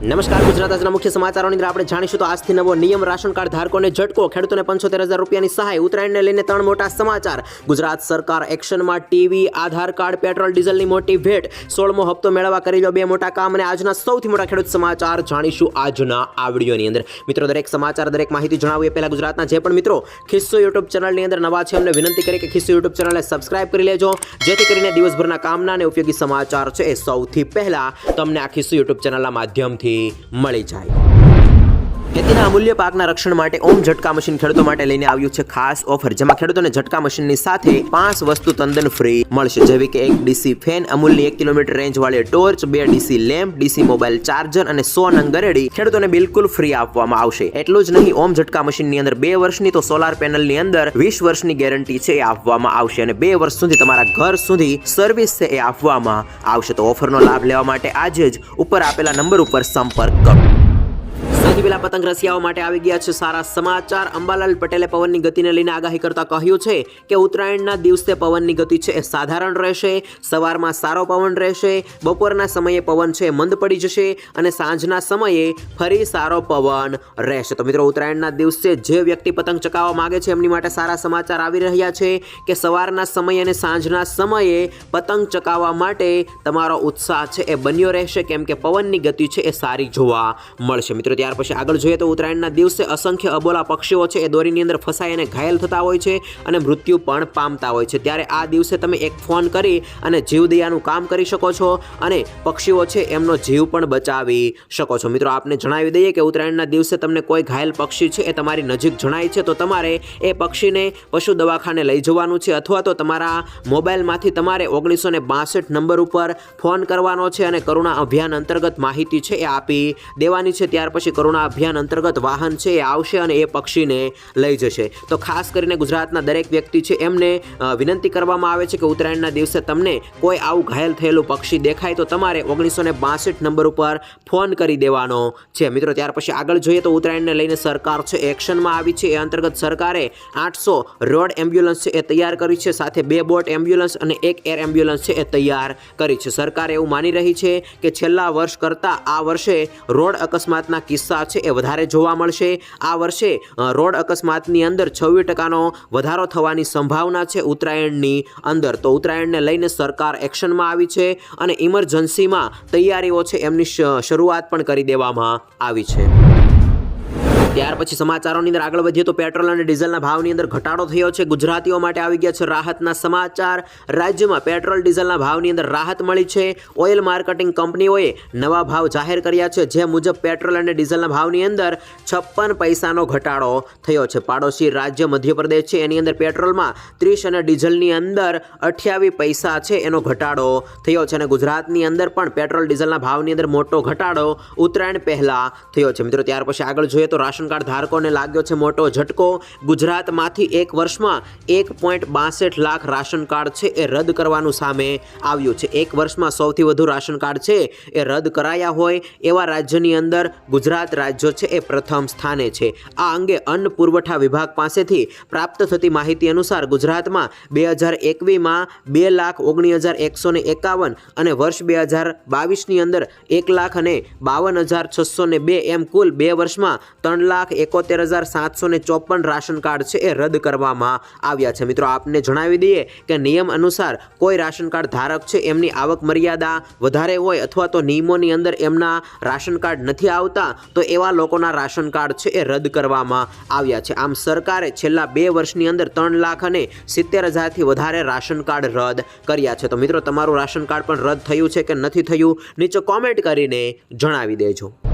નમસ્કાર, ગુજરાત આજના મુખ્ય સમાચારોની અંદર આપણે જાણીશું તો આજથી નવો નિયમ રાશન કાર્ડ ધારકોને ઝટકો. ખેડૂતોને પંચોતેર હજાર રૂપિયાની સહાય. ઉત્તરાયણને લઈને ત્રણ મોટા સમાચાર. ગુજરાત સરકાર એક્શનમાં ટીવી, આધાર કાર્ડ, પેટ્રોલ, ડીઝલની મોટી ભેટ. સોળમો હપ્તો મેળવવા કરી લો બે મોટા કામ અને આજના સૌથી મોટા ખેડૂત સમાચાર જાણીશું આજના આ વિડીયોની અંદર. મિત્રો, દરેક સમાચાર, દરેક માહિતી જણાવીએ પહેલાં ગુજરાતના જે પણ મિત્રો, ખિસ્સો યુટ્યુબ ચેનલની અંદર નવા છે અમને વિનંતી કરી કે ખિસ્સો યુટ્યુબ ચેનલને સબસ્ક્રાઇબ કરી લેજો. જેથી કરીને દિવસભરના કામના અને ઉપયોગી સમાચાર છે એ સૌથી પહેલાં તમને આ ખિસ્સો યુટ્યુબ ચેનલના માધ્યમથી મળી જાય. ખેતીના અમૂલ્ય પાકના રક્ષણ માટે ઓમ ઝટકા મશીન ખેડૂતો માટે લઈને આવ્યું છે ખાસ ઓફર, જેમાં ખેડૂતોને ઝટકા મશીનની સાથે પાંચ વસ્તુ તંદન ફ્રી મળશે. જેવી કે એક ડીસી ફેન અમૂલની એક કિલોમીટર રેન્જ વાળી ટોર્ચ બે DC lamp DC mobile charger અને સો નંગ ગરેડી ખેડૂતોને બિલકુલ ફ્રી આપવામાં આવશે. એટલું જ નહીં, ઓમ ઝટકા મશીનની અંદર બે વર્ષની તો સોલાર પેનલની અંદર વીસ વર્ષની ગેરંટી છે એ આપવામાં આવશે અને બે વર્ષ સુધી તમારા ઘર સુધી સર્વિસ છે એ આપવામાં આવશે. તો ઓફરનો લાભ લેવા માટે આજે જ ઉપર આપેલા નંબર ઉપર સંપર્ક કરો. સૌથી પહેલા પતંગ રસિયાઓ માટે આવી ગયા છે સારા સમાચાર. અંબાલાલ પટેલે પવનની ગતિને લઈને આગાહી કરતા કહ્યું છે કે ઉત્તરાયણના દિવસે પવનની ગતિ છે એ સાધારણ રહેશે, સવારમાં સારો પવન રહેશે, બપોરના સમયે પવન છે મંદ પડી જશે અને સાંજના સમયે ફરી સારો પવન રહેશે. તો મિત્રો, ઉત્તરાયણના દિવસે જે વ્યક્તિ પતંગ ચકાવવા માગે છે એમની માટે સારા સમાચાર આવી રહ્યા છે કે સવારના સમયે અને સાંજના સમયે પતંગ ચકાવવા માટે તમારો ઉત્સાહ છે એ બન્યો રહેશે, કેમ કે પવનની ગતિ છે એ સારી જોવા મળશે. મિત્રો, ત્યાર પછી આગળ જોઈએ તો ઉત્તરાયણના દિવસે અસંખ્ય અબોલા પક્ષીઓ છે, એ દોરીની અંદર ફસાઈ અને ઘાયલ થતા હોય છે અને મૃત્યુ પણ પામતા હોય છે. ત્યારે આ દિવસે તમે એક ફોન કરી અને જીવદયાનું કામ કરી શકો છો અને પક્ષીઓ છે, એમનો જીવ પણ બચાવી શકો છો. મિત્રો, આપને જણાવી દઈએ કે ઉત્તરાયણના દિવસે તમને કોઈ ઘાયલ પક્ષી છે એ તમારી નજીક જણાય છે, તો તમારે એ પક્ષીને પશુ દવાખાને લઈ જવાનું છે અથવા તો તમારા મોબાઈલમાંથી તમારે ઓગણીસો ને બાસઠ નંબર ઉપર ફોન કરવાનો છે અને કરુણા અભિયાન અંતર્ગત માહિતી છે એ આપી દેવાની છે. ત્યાર પછી કરુણા અભિયાન અંતર્ગત વાહન છે એ આવશે અને એ પક્ષીને લઈ જશે. તો ખાસ કરીને ગુજરાતના દરેક વ્યક્તિ છે એમને વિનંતી કરવામાં આવે છે કે ઉત્તરાયણના દિવસે તમને કોઈ આવું ઘાયલ થયેલું પક્ષી દેખાય તો તમારે ઓગણીસો ને બાસઠ નંબર ઉપર ફોન કરી દેવાનો છે. મિત્રો, ત્યાર પછી આગળ જોઈએ તો ઉત્તરાયણને લઈને સરકાર છે એક્શનમાં આવી છે. એ અંતર્ગત સરકારે આઠસો રોડ એમ્બ્યુલન્સ છે એ તૈયાર કરી છે. સાથે બે બોટ એમ્બ્યુલન્સ અને એક એર એમ્બ્યુલન્સ છે એ તૈયાર કરી છે. સરકાર એવું માની રહી છે કે છેલ્લા વર્ષ કરતાં આ વર્ષે રોડ અકસ્માતના કિસ્સા છે એ વધારે જોવા મળશે. આ વર્ષે રોડ અકસ્માતની અંદર છવ્વીસ ટકાનો વધારો થવાની સંભાવના છે ઉત્તરાયણની અંદર. તો ઉત્તરાયણને લઈને સરકાર એક્શનમાં આવી છે અને ઇમરજન્સીમાં તૈયારીઓ છે એમની શરૂઆત પણ કરી દેવામાં આવી છે. ત્યાર પછી સમાચારોની અંદર આગળ વધીએ તો પેટ્રોલ અને ડીઝલના ભાવની અંદર ઘટાડો થયો છે. ગુજરાતીઓ માટે આવી ગયા છે રાહતના સમાચાર. રાજ્યમાં પેટ્રોલ, ડીઝલના ભાવની અંદર રાહત મળી છે. ઓઇલ માર્કેટિંગ કંપનીઓએ નવા ભાવ જાહેર કર્યા છે. જે મુજબ પેટ્રોલ અને ડીઝલના ભાવની અંદર છપ્પન પૈસાનો ઘટાડો થયો છે. પાડોશી રાજ્ય મધ્યપ્રદેશ છે. એની અંદર પેટ્રોલમાં ત્રીસ અને ડીઝલની અંદર અઠ્યાવીસ પૈસા છે એનો ઘટાડો થયો છે. અને ગુજરાતની અંદર પણ પેટ્રોલ, ડીઝલના ભાવની અંદર મોટો ઘટાડો ઉત્તરાયણ પહેલાં થયો છે. મિત્રો, ત્યાર પછી આગળ જોઈએ તો રાશન કાર્ડ ધારકોને લાગ્યો છે મોટો ઝટકો. ગુજરાતમાંથી એક વર્ષમાં એક પોઈન્ટ બાસઠ લાખ રાશન કાર્ડ છે એ રદ કરવાનું સામે આવ્યું છે. એક વર્ષમાં સૌથી વધુ રાશન કાર્ડ છે એ રદ કરાયા હોય એવા રાજ્યની અંદર ગુજરાત રાજ્ય છે એ પ્રથમ સ્થાને છે. આ અંગે અન્ન પુરવઠા વિભાગ પાસેથી પ્રાપ્ત થતી માહિતી અનુસાર ગુજરાતમાં બે હજાર એકવીસમાં બે લાખ ઓગણીસ હજાર એકસો ને એકાવન અને વર્ષ બે હજાર બાવીસની અંદર એક લાખ અને બાવન હજાર છસો ને બે એમ કુલ બે વર્ષમાં ત્રણ લાખ એકોતેર હજાર સાતસો ને ચોપન રાશન કાર્ડ છે એ રદ કરવામાં આવ્યા છે. મિત્રો, આપને જણાવી દઈએ કે નિયમ અનુસાર કોઈ રાશન કાર્ડ ધારક છે, એમની આવક મર્યાદા વધારે હોય અથવા તો નિયમોની અંદર એમના રાશન કાર્ડ નથી આવતા, તો એવા લોકોના રાશન કાર્ડ છે એ રદ કરવામાં આવ્યા છે. આમ સરકારે છેલ્લા બે વર્ષની અંદર ત્રણ લાખ અને સિત્તેર હજારથી વધારે રાશન કાર્ડ રદ કર્યા છે. તો મિત્રો, તમારું રાશન કાર્ડ પણ રદ થયું છે કે નથી થયું, નીચે કોમેન્ટ કરીને જણાવી દેજો.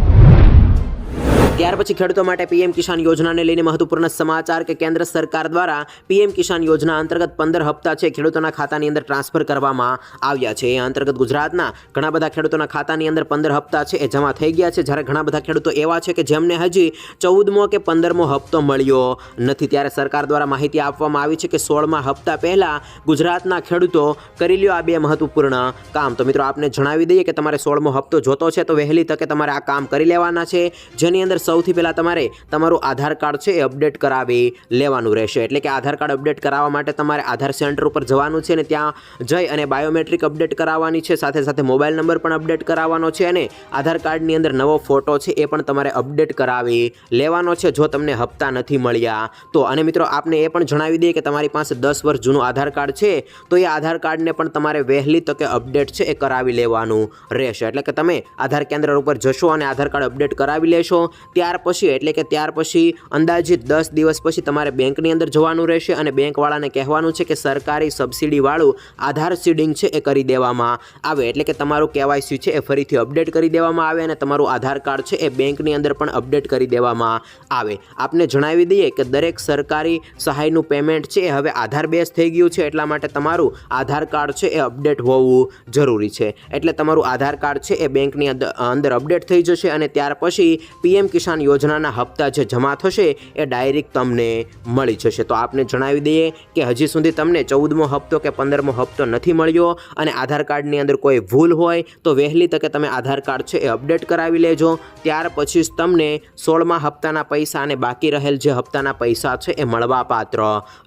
ત્યાર પછી ખેડૂતો માટે પીએમ કિસાન યોજનાને લઈને મહત્વપૂર્ણ સમાચાર કે કેન્દ્ર સરકાર દ્વારા પીએમ કિસાન યોજના અંતર્ગત પંદર હપ્તા છે ખેડૂતોના ખાતાની અંદર ટ્રાન્સફર કરવામાં આવ્યા છે. એ અંતર્ગત ગુજરાતના ઘણા બધા ખેડૂતોના ખાતાની અંદર પંદર હપ્તા છે એ જમા થઈ ગયા છે. જ્યારે ઘણા બધા ખેડૂતો એવા છે કે જેમને હજી ચૌદમો કે પંદરમો હપ્તો મળ્યો નથી. ત્યારે સરકાર દ્વારા માહિતી આપવામાં આવી છે કે સોળમા હપ્તા પહેલાં ગુજરાતના ખેડૂતો કરી લ્યો આ બે મહત્વપૂર્ણ કામ. તો મિત્રો, આપને જણાવી દઈએ કે તમારે સોળમો હપ્તો જોતો છે તો વહેલી તકે તમારે આ કામ કરી લેવાના છે. જેની અંદર સૌથી પહેલાં તમારે તમારું આધાર કાર્ડ છે એ અપડેટ કરાવી લેવાનું રહેશે. એટલે કે આધાર કાર્ડ અપડેટ કરાવવા માટે તમારે આધાર સેન્ટર ઉપર જવાનું છે અને ત્યાં જઈ અને બાયોમેટ્રિક અપડેટ કરાવવાની છે, સાથે સાથે મોબાઈલ નંબર પણ અપડેટ કરાવવાનો છે અને આધાર કાર્ડની અંદર નવો ફોટો છે એ પણ તમારે અપડેટ કરાવી લેવાનો છે, જો તમને હપ્તા નથી મળ્યા તો. અને મિત્રો, આપને એ પણ જણાવી દઈએ કે તમારી પાસે દસ વર્ષ જૂનું આધાર કાર્ડ છે, તો એ આધાર કાર્ડને પણ તમારે વહેલી તકે અપડેટ છે એ કરાવી લેવાનું રહેશે. એટલે કે તમે આધાર કેન્દ્ર ઉપર જશો અને આધાર કાર્ડ અપડેટ કરાવી લેશો ત્યાર પછી, એટલે કે ત્યાર પછી અંદાજિત દસ દિવસ પછી તમારે બેંકની અંદર જવાનું રહેશે અને બેંકવાળાને કહેવાનું છે કે સરકારી સબસિડીવાળું આધાર સીડિંગ છે એ કરી દેવામાં આવે. એટલે કે તમારું કેવાયસી છે એ ફરીથી અપડેટ કરી દેવામાં આવે અને તમારું આધાર કાર્ડ છે એ બેંકની અંદર પણ અપડેટ કરી દેવામાં આવે. આપને જણાવી દઈએ કે દરેક સરકારી સહાયનું પેમેન્ટ છે એ હવે આધાર બેઝ થઈ ગયું છે, એટલા માટે તમારું આધાર કાર્ડ છે એ અપડેટ હોવું જરૂરી છે. એટલે તમારું આધાર કાર્ડ છે એ બેંકની અંદ- અંદર અપડેટ થઈ જશે અને ત્યાર પછી પીએમ કિસાન યોજનાના હપ્તા જે જમા થશે એ ડાયરેક્ટ તમને મળી જશે. તો આપને જણાવી દઈએ કે હજી સુધી તમને ચૌદમો હપ્તો કે પંદરમો હપ્તો નથી મળ્યો અને આધાર કાર્ડની અંદર કોઈ ભૂલ હોય તો વહેલી તકે તમે આધાર કાર્ડ છે એ અપડેટ કરાવી લેજો. ત્યાર પછી જ તમને સોળમા હપ્તાના પૈસા અને બાકી રહેલ જે હપ્તાના પૈસા છે એ મળવાપાત્ર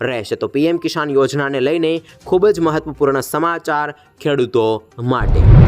રહેશે. તો પીએમ કિસાન યોજનાને લઈને ખૂબ જ મહત્વપૂર્ણ સમાચાર ખેડૂતો માટે.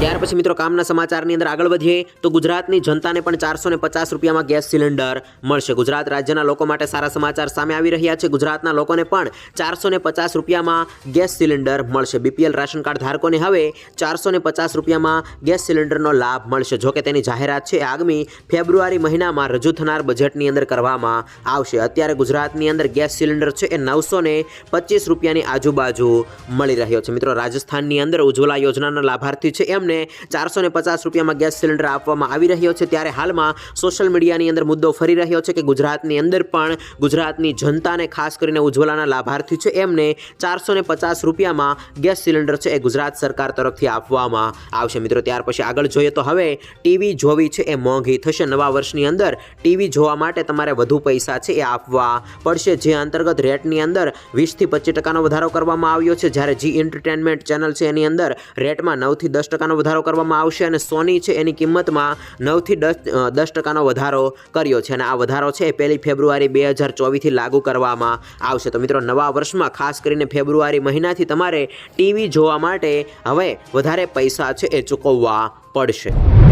ત્યાર પછી મિત્રો કામના સમાચારની અંદર આગળ વધીએ, તો ગુજરાતની જનતાને પણ ચારસો ને પચાસ રૂપિયામાં ગેસ સિલિન્ડર મળશે. ગુજરાત રાજ્યના લોકો માટે સારા સમાચાર સામે આવી રહ્યા છે. ગુજરાતના લોકોને પણ ચારસો ને પચાસ રૂપિયામાં ગેસ સિલિન્ડર મળશે. બીપીએલ રાશન કાર્ડ ધારકોને હવે ચારસો ને પચાસ રૂપિયામાં ગેસ સિલિન્ડરનો લાભ મળશે. જોકે તેની જાહેરાત છે આગામી ફેબ્રુઆરી મહિનામાં રજૂ થનાર બજેટની અંદર કરવામાં આવશે. અત્યારે ગુજરાતની અંદર ગેસ સિલિન્ડર છે, એ નવસો ને પચીસ રૂપિયાની આજુબાજુ મળી રહ્યો છે. મિત્રો રાજસ્થાનની અંદર ઉજ્જવલા યોજનાના લાભાર્થી છે એમને ચારસો પચાસ રૂપિયામાં ગેસ સિલિન્ડર આપવામાં આવી રહ્યો છે. ત્યારે હાલમાં સોશિયલ મીડિયાની અંદર મુદ્દો ફરી રહ્યો છે કે ગુજરાતની અંદર પણ ગુજરાતની જનતાને ખાસ કરીને ઉજ્જવલાના લાભાર્થી છે. એમને ચારસો ને પચાસ રૂપિયામાં ગેસ સિલિન્ડર છે એ ગુજરાત સરકાર તરફથી આપવામાં આવશે. મિત્રો, ત્યાર પછી આગળ જોઈએ તો હવે ટીવી જોવી છે એ મોંઘી થશે. નવા વર્ષની અંદર ટીવી જોવા માટે તમારે વધુ પૈસા છે એ આપવા પડશે. જે અંતર્ગત રેટની અંદર વીસથી પચીસ ટકાનો વધારો કરવામાં આવ્યો છે. જ્યારે જી એન્ટરટેનમેન્ટ ચેનલ છે એની અંદર રેટમાં નવથી દસ ટકાનો વધારો કરવામાં આવશે અને સોની છે એની કિંમતમાં નવથી દસ દસ ટકાનો વધારો કર્યો છે અને આ વધારો છે પહેલી ફેબ્રુઆરી બે હજાર ચોવીસથી લાગુ કરવામાં આવશે. તો મિત્રો, નવા વર્ષમાં ખાસ કરીને ફેબ્રુઆરી મહિનાથી તમારે ટીવી જોવા માટે હવે વધારે પૈસા છે એ ચૂકવવા પડશે.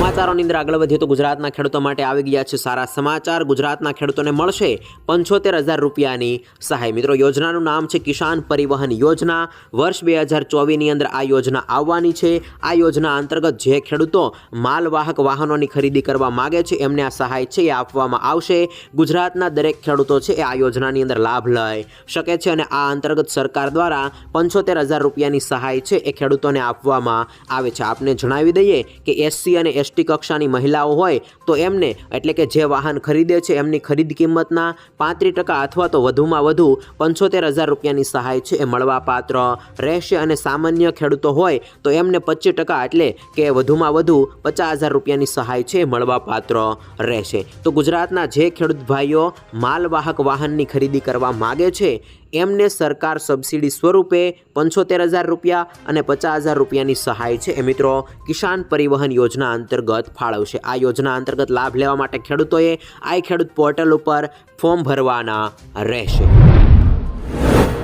સમાચારોની અંદર આગળ વધીએ તો ગુજરાતના ખેડૂતો માટે આવી ગયા છે સારા સમાચાર. ગુજરાતના ખેડૂતોને મળશે પંચોતેર હજાર રૂપિયાની સહાય. મિત્રો, યોજનાનું નામ છે કિસાન પરિવહન યોજના. વર્ષ બે હજાર ચોવીસની અંદર આ યોજના આવવાની છે. આ યોજના અંતર્ગત જે ખેડૂતો માલવાહક વાહનોની ખરીદી કરવા માગે છે, એમને આ સહાય છે, એ આપવામાં આવશે. ગુજરાતના દરેક ખેડૂતો છે, એ આ યોજનાની અંદર લાભ લઈ શકે છે અને આ અંતર્ગત સરકાર દ્વારા પંચોતેર હજાર રૂપિયાની સહાય છે, એ ખેડૂતોને આપવામાં આવે છે. આપને જણાવી દઈએ કે એસસી અને એસટી કક્ષાની મહિલાઓ હોય તો એમને, એટલે કે જે વાહન ખરીદે છે, એમની ખરીદ કિંમતના પાંત્રીસ ટકા અથવા તો વધુમાં વધુ પંચોતેર હજાર રૂપિયાની સહાય છે, એ મળવાપાત્ર રહેશે. અને સામાન્ય ખેડૂતો હોય તો એમને પચીસ ટકા એટલે કે વધુમાં વધુ પચાસ હજાર રૂપિયાની સહાય છે, એ મળવાપાત્ર રહેશે. તો ગુજરાતના જે ખેડૂત ભાઈઓ માલવાહક વાહનની ખરીદી કરવા માગે છે એમને સરકાર સબસિડી સ્વરૂપે પંચોતેર હજાર રૂપિયા અને પચાસ હજાર રૂપિયાની સહાય છે. એ મિત્રો, કિસાન પરિવહન યોજના અંતર્ગત ફાળવશે. આ યોજના અંતર્ગત લાભ લેવા માટે ખેડૂતોએ આઈ ખેડૂત પોર્ટલ ઉપર ફોર્મ ભરવાના રહેશે.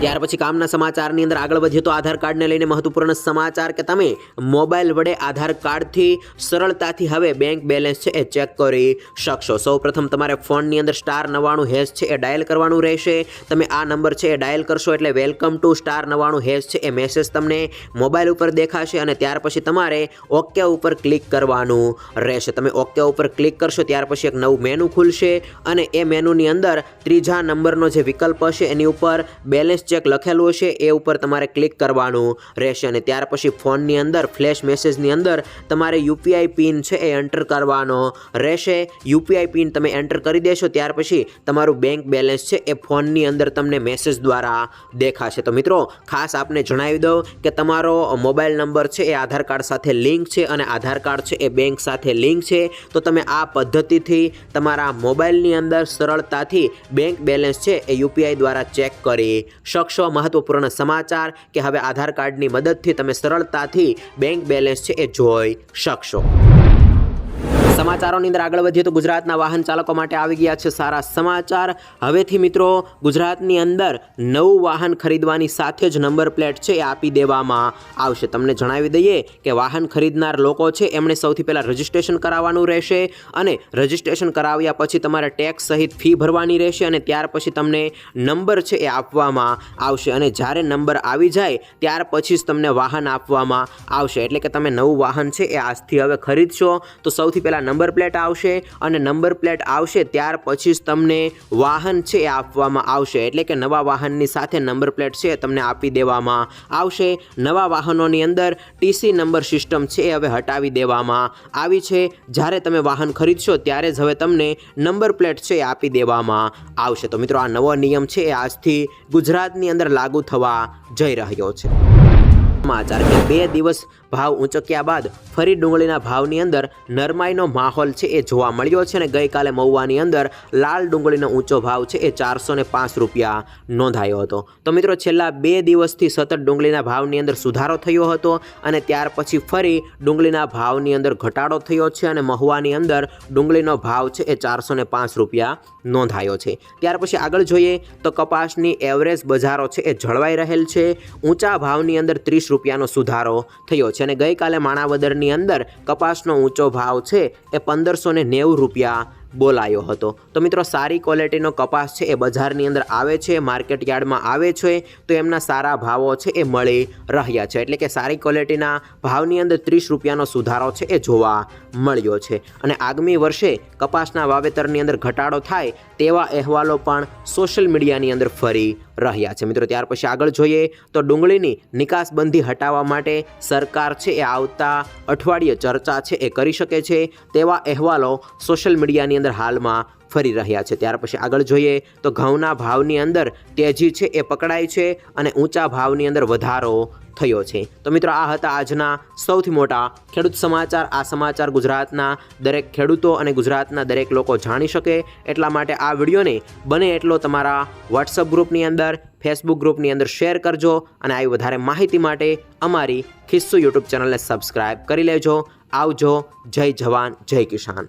ત્યાર પછી કામના સમાચારની અંદર આગળ વધીએ તો આધાર કાર્ડને લઈને મહત્વપૂર્ણ સમાચાર કે તમે મોબાઈલ વડે આધાર કાર્ડથી સરળતાથી હવે બેંક બેલેન્સ છે એ ચેક કરી શકશો. સૌપ્રથમ તમારે ફોનની અંદર સ્ટાર નવ્વાણું હેશ છે એ ડાયલ કરવાનું રહેશે. તમે આ નંબર છે એ ડાયલ કરશો એટલે વેલકમ ટુ સ્ટાર નવ્વાણું હેશ છે એ મેસેજ તમને મોબાઈલ ઉપર દેખાશે અને ત્યાર પછી તમારે ઓકે ઉપર ક્લિક કરવાનું રહેશે. તમે ઓકે ઉપર ક્લિક કરશો ત્યાર પછી એક નવું મેનુ ખુલશે અને એ મેનુની અંદર ત્રીજા નંબરનો જે વિકલ્પ હશે એની ઉપર બેલેન્સ ચેક લખેલું હશે, એ ઉપર તમારે ક્લિક કરવાનું રહેશે અને ત્યાર પછી ફોનની અંદર ફ્લેશ મેસેજની અંદર તમારે યુપીઆઈ પિન છે એ એન્ટર કરવાનો રહેશે. યુપીઆઈ પિન તમે એન્ટર કરી દેશો, ત્યાર પછી તમારું બેંક બેલેન્સ છે એ ફોનની અંદર તમને મેસેજ દ્વારા દેખાશે. તો મિત્રો, ખાસ આપને જણાવી દઉં કે તમારો મોબાઈલ નંબર છે એ આધાર કાર્ડ સાથે લિંક છે અને આધાર કાર્ડ છે એ બેંક સાથે લિંક છે. તો તમે આ પદ્ધતિથી તમારા મોબાઈલની અંદર સરળતાથી બેંક બેલેન્સ છે એ યુપીઆઈ દ્વારા ચેક કરી શકશો મહત્વપૂર્ણ સમાચાર કે હવે આધાર કાર્ડની મદદથી તમે સરળતાથી બેંક બેલેન્સ છે એ જોઈ શકશો. સમાચારોની અંદર આગળ વધીએ તો ગુજરાતના વાહન ચાલકો માટે આવી ગયા છે સારા સમાચાર. હવેથી મિત્રો, ગુજરાતની અંદર નવું વાહન ખરીદવાની સાથે જ નંબર પ્લેટ છે એ આપી દેવામાં આવશે. તમને જણાવી દઈએ કે વાહન ખરીદનાર લોકો છે, એમણે સૌથી પહેલાં રજિસ્ટ્રેશન કરાવવાનું રહેશે અને રજિસ્ટ્રેશન કરાવ્યા પછી તમારે ટેક્સ સહિત ફી ભરવાની રહેશે અને ત્યાર પછી તમને નંબર છે એ આપવામાં આવશે. અને જ્યારે નંબર આવી જાય, ત્યાર પછી જ તમને વાહન આપવામાં આવશે. એટલે કે તમે નવું વાહન છે એ આજથી હવે ખરીદશો. તો સૌથી પહેલાં નંબર પ્લેટ આવશે અને નંબર પ્લેટ આવશે ત્યાર પછી જ તમને વાહન છે એ આપવામાં આવશે. એટલે કે નવા વાહનની સાથે નંબર પ્લેટ છે તમને આપી દેવામાં આવશે. નવા વાહનોની અંદર ટીસી નંબર સિસ્ટમ છે એ હવે હટાવી દેવામાં આવી છે. જ્યારે તમે વાહન ખરીદશો ત્યારે જ હવે તમને નંબર પ્લેટ છે એ આપી દેવામાં આવશે. તો મિત્રો, આ નવો નિયમ છે એ આજથી ગુજરાતની અંદર લાગુ થવા જઈ રહ્યો છે. સમાચાર કે બે દિવસ ભાવ ઊંચક્યા બાદ ફરી ડુંગળીના ભાવની અંદર નરમાઈનો માહોલ છે એ જોવા મળ્યો છે અને ગઈકાલે મહુવાની અંદર લાલ ડુંગળીનો ઊંચો ભાવ છે એ ચારસો પાંચ રૂપિયા નોંધાયો હતો. તો મિત્રો, છેલ્લા બે દિવસથી સતત ડુંગળીના ભાવની અંદર સુધારો થયો હતો અને ત્યાર પછી ફરી ડુંગળીના ભાવની અંદર ઘટાડો થયો છે અને મહુવાની અંદર ડુંગળીનો ભાવ છે એ ચારસો પાંચ રૂપિયા નોંધાયો છે. ત્યાર પછી આગળ જોઈએ તો કપાસની એવરેજ બજારો છે એ જળવાઈ રહેલ છે. ઊંચા ભાવની અંદર ત્રીસ રૂપિયાનો સુધારો થયો છે અને ગઈકાલે માણાવદરની અંદર કપાસનો ઊંચો ભાવ છે એ પંદરસો નેવું રૂપિયા બોલાયો હતો. તો મિત્રો, સારી ક્વોલિટીનો કપાસ છે એ બજારની અંદર આવે છે, માર્કેટ યાર્ડમાં આવે છે, તો એમના સારા ભાવો છે એ મળી રહ્યા છે. એટલે કે સારી ક્વોલિટીના ભાવની અંદર ત્રીસ રૂપિયાનો સુધારો છે એ જોવા મળ્યો છે. અને આગામી વર્ષે કપાસના વાવેતરની અંદર ઘટાડો થાય તેવા અહેવાલો પણ સોશિયલ મીડિયાની અંદર ફરી રહ્યા છે. મિત્રો, ત્યાર પછી આગળ જોઈએ તો ડુંગળીની નિકાસબંધી હટાવવા માટે સરકાર છે એ આવતા અઠવાડિયે ચર્ચા છે એ કરી શકે છે તેવા અહેવાલો સોશિયલ મીડિયાની અંદર હાલમાં ફરી રહ્યા છે. ત્યાર પછી આગળ જોઈએ તો ઘઉંના ભાવની અંદર તેજી છે એ પકડાય છે અને ઊંચા ભાવની અંદર વધારો થયો છે. તો મિત્રો, આ હતા આજના સૌથી મોટા ખેડૂત સમાચાર. આ સમાચાર ગુજરાતના દરેક ખેડૂતો અને ગુજરાતના દરેક લોકો જાણી શકે. એટલા માટે આ વિડીયોને બને એટલો તમારા વોટ્સઅપ ગ્રુપની અંદર ફેસબુક ગ્રુપની અંદર શેર કરજો અને આવી વધારે માહિતી માટે અમારી ખિસ્સો યુટ્યુબ ચેનલને સબસ્ક્રાઈબ કરી લેજો. આવજો. જય જવાન, જય કિસાન.